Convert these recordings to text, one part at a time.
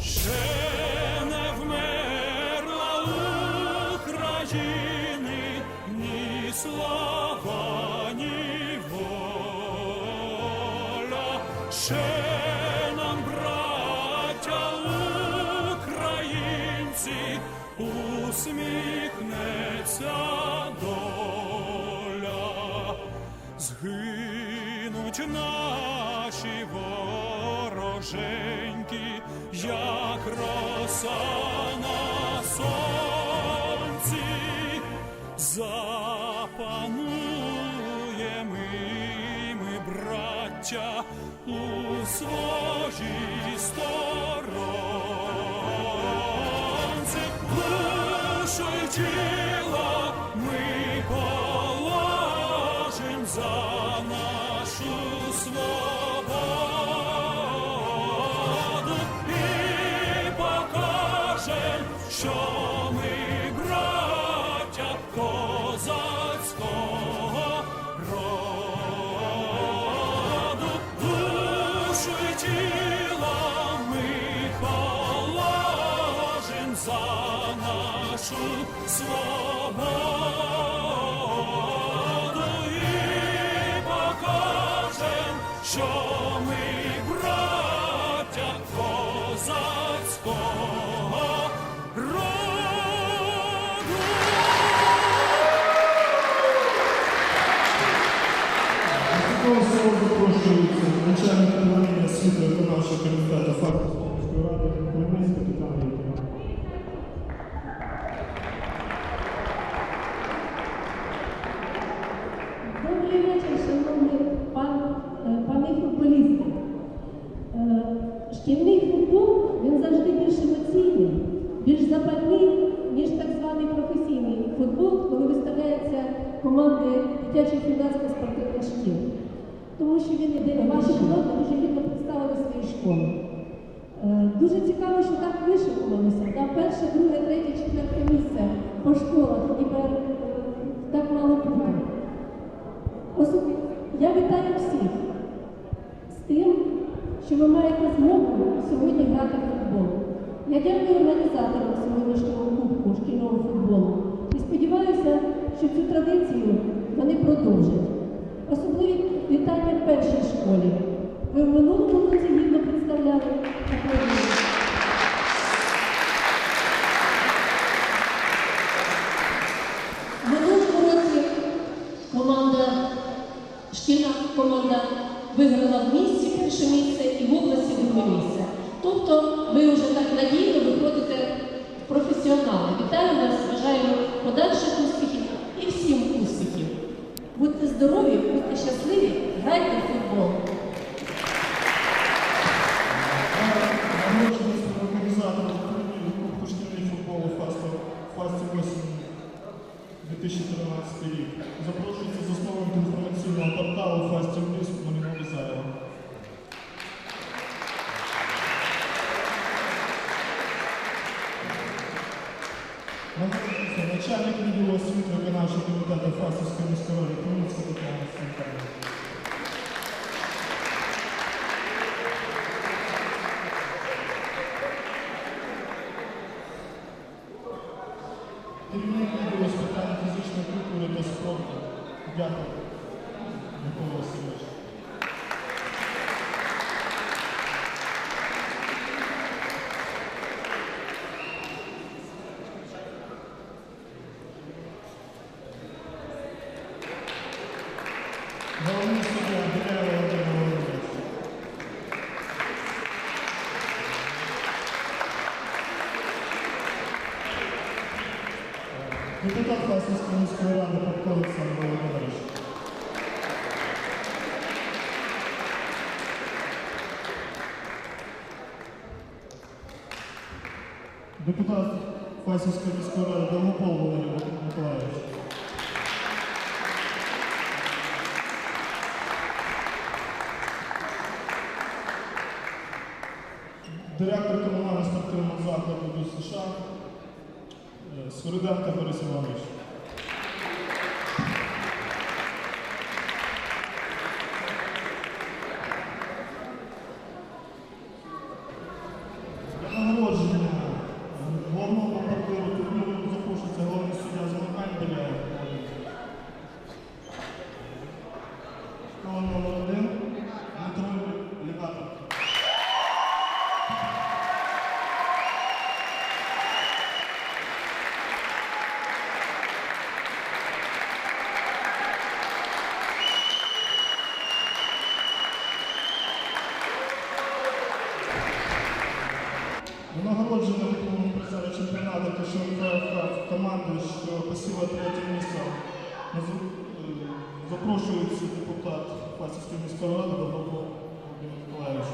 Ще не вмерла України ні слава, воля. Ще нам, браття українці, усміхнеться доля. Згинуть наші вороженьки, як роса на сонці, запануємо ми, браття, у своїй сторонці, душу що ми браття козацького роду. Начальник управління освіти виконавчого комітету Фактовської ради Хмельницький Тетяна Євгенівна. Більш ніж так званий професійний футбол, коли виставляються команди дитячих юнацьких спортивних шкіл. Тому що він іде ваші команди дуже гідно представили свої школи. Е, Дуже цікаво, що так вишикувалося. На перше, друге, третє, четверте місце по школах, ніби е, так мало бути. Особ- Я вітаю всіх з тим, що ви маєте змогу сьогодні грати в футбол. Я дякую організаторам сьогоднішнього кубку шкільного футболу і сподіваюся, що цю традицію вони продовжать. Особливі вітання в першій школі. Ви в минулому році гідно представляли. В минулому році команда, шкільна команда виграла в місті перше місце і в області друге місце. Тобто ви вже так надійно Депутат Фастівської міської ради Долгопол Володимир Миколаївич. Директор комунального спортивного закладу до США е, Борис Іванович. Чемпіонату КШФ команди, що посіла третє місце. Е, Запрошується депутат Фасівської міської ради Володимир Миколаївич.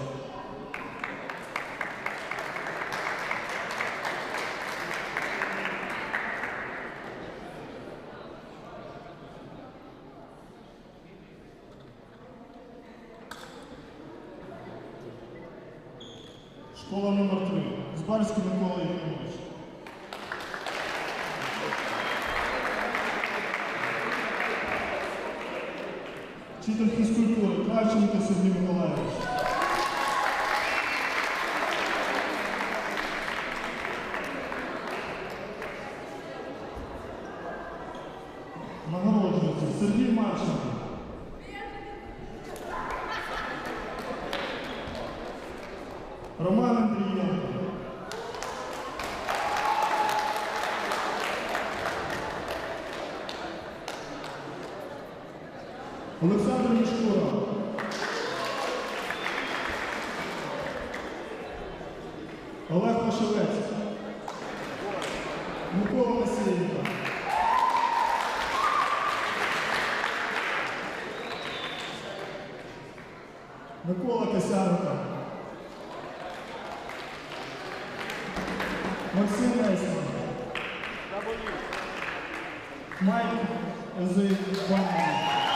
Школа номер 3 Збарський Микола Євгенович. Вчитель фізкультури Кравченко Сергій Миколаївич. Олександр Мішкура. Олег Пашевець. Микола Васильєнко. Микола Косяренко. Максим Лесman. Майк Зайбанов.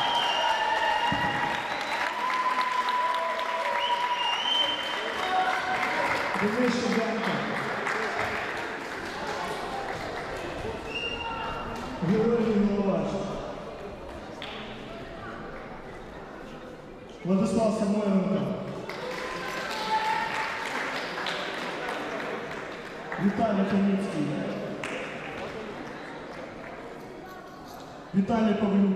Владислав Самойленко. Віталій Камінський. Віталій Павлюк.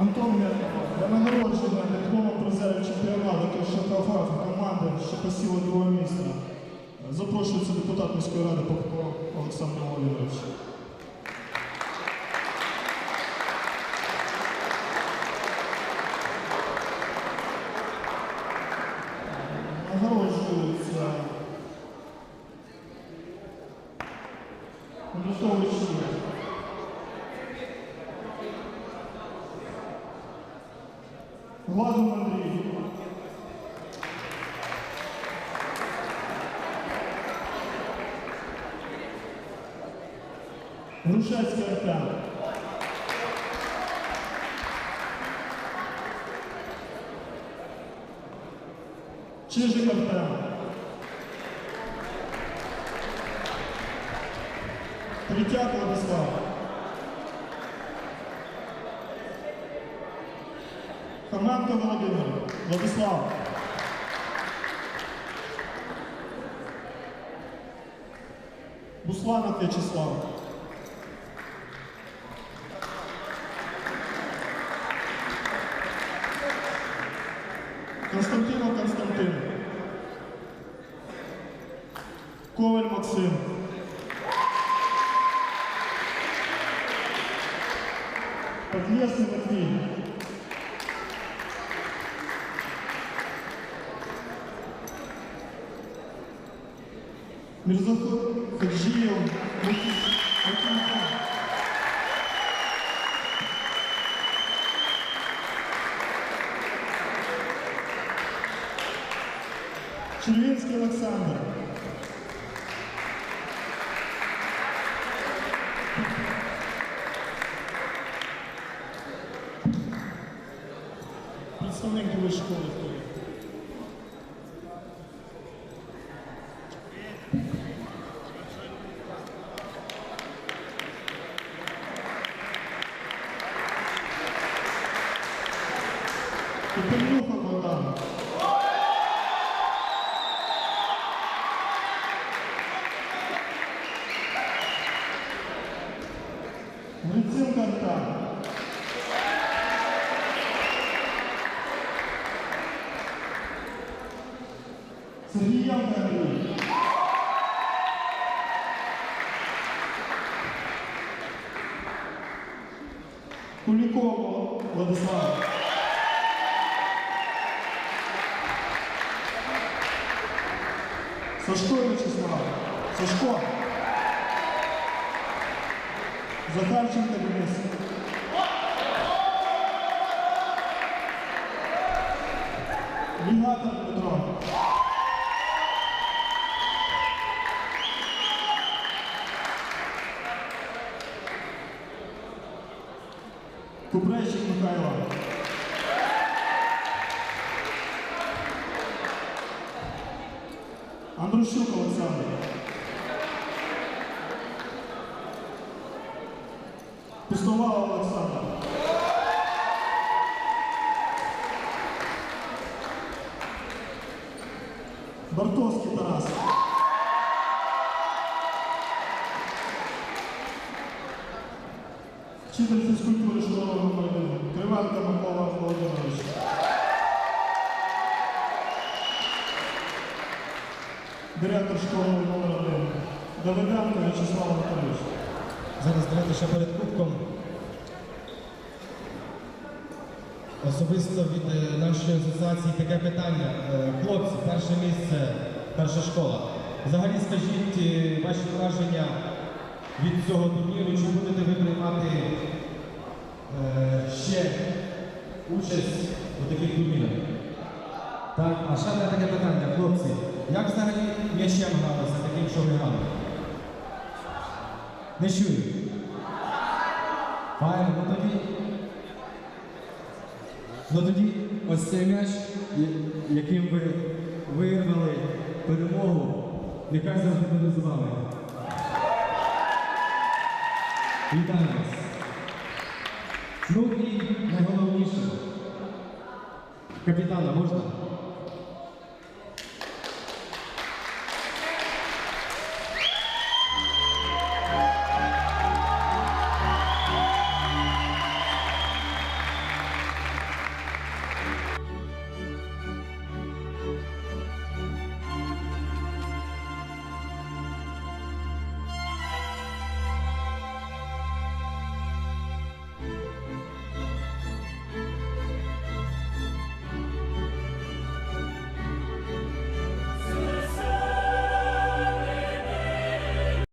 Антон Меркова. Я нагороджена дипломом призерів чемпіонату Київшахафа команди, що посіла друге місце. Запрошується депутат міської ради Попко Олександр Володимирович. Владу Матвееву. Рушацкая Артана. Чижик Артана. Третьяк Владислав. Хаманко Володимир. Владислав. Бусланов В'ячеслав. Константинов Константин. Коваль Максим. Подлесный Матвей. Мирзаход Хаджиев. Червинский Александр. Купенюха Богдан. Гриценко Артем. Сергієнко Андрій. Кулікова Владислав. Сашко Вячеслав. Сашко. Захарченко Денис. Лігатор Петро. Купрейчик Михайло. Андрущук Олександр. Пустовал Олександр. Бартовський Тарас. Вчитель фізкультури школи номер 1. Кривенко Микола Володимирович. Директор школи номер 1. Давиденко Вячеслав Анатолійович. Зараз давайте ще перед кубком. Особисто від е, нашої асоціації таке питання. Е, Хлопці, перше місце, перша школа. Взагалі скажіть е, ваші враження від цього турніру, чи будете ви приймати ще участь у таких турнірах? Так, а ще таке питання, хлопці. Як взагалі м'ячем гралося таким, що ви грали? Не чую. Файно, ну тоді. Ну тоді ось цей м'яч, яким ви вирвали перемогу, нехай завжди буде з вами. Вітаю вас. Ну і найголовніше. Капітана можна?